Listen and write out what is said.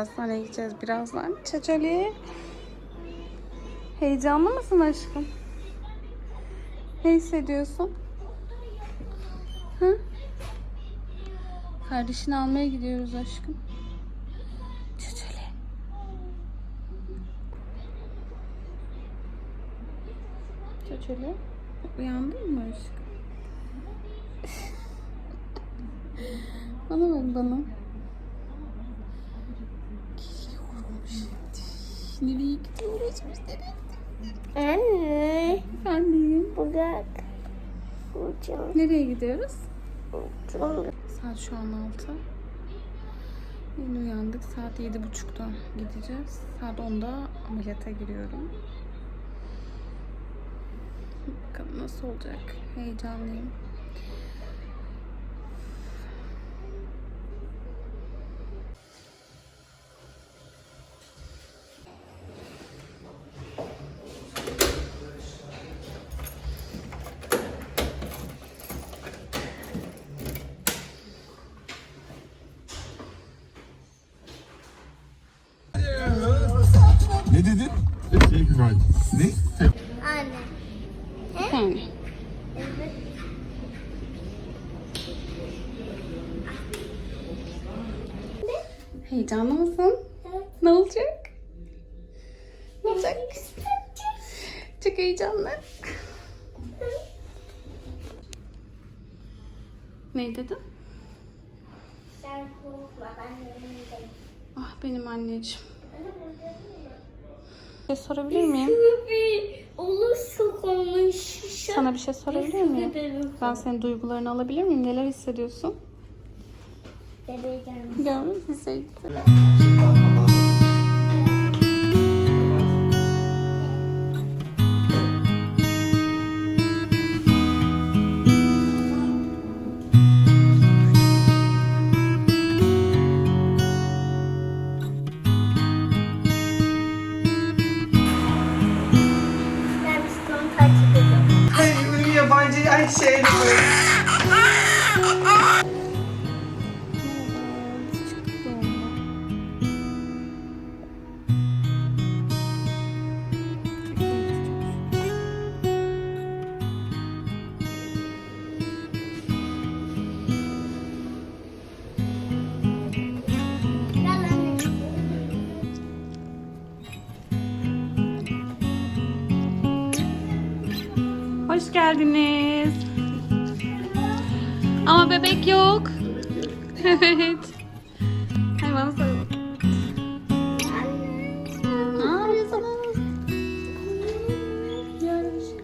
hastaneye gideceğiz birazdan. Çaçali. Heyecanlı mısın aşkım? Ne hissediyorsun? Hı? Kardeşini almaya gidiyoruz aşkım. Çaçali. Çaçali. Uyandın mı aşkım? bana bak bana. Nereye gidiyoruz biz nereye? Anne. Efendim. Bırak. Ucum. Nereye gidiyoruz? Ucum. Saat şu an 6. Yeni uyandık. Saat 7.30'da gideceğiz. Saat 10'da ameliyata giriyorum. Bakalım nasıl olacak. Heyecanlıyım. Ne dedin? Şey güzel. Ne? Anne. Yani. Evet. Heyecanlı mısın? Ne olacak? Ne olacak? Çok heyecanlı. Ne dedin? Sen korkma ben yanındayım. Ah benim anneciğim. Şey sorabilir miyim? Olur çok olmuş. Sana bir şey sorabilir miyim? Ben senin duygularını alabilir miyim? Neler hissediyorsun? Bebeğim. Görmek istedim. Ben Shane. Hoş geldiniz. Ama bebek yok. Evet. Hayvan sarıl. Aa, sana. Gel aşkım.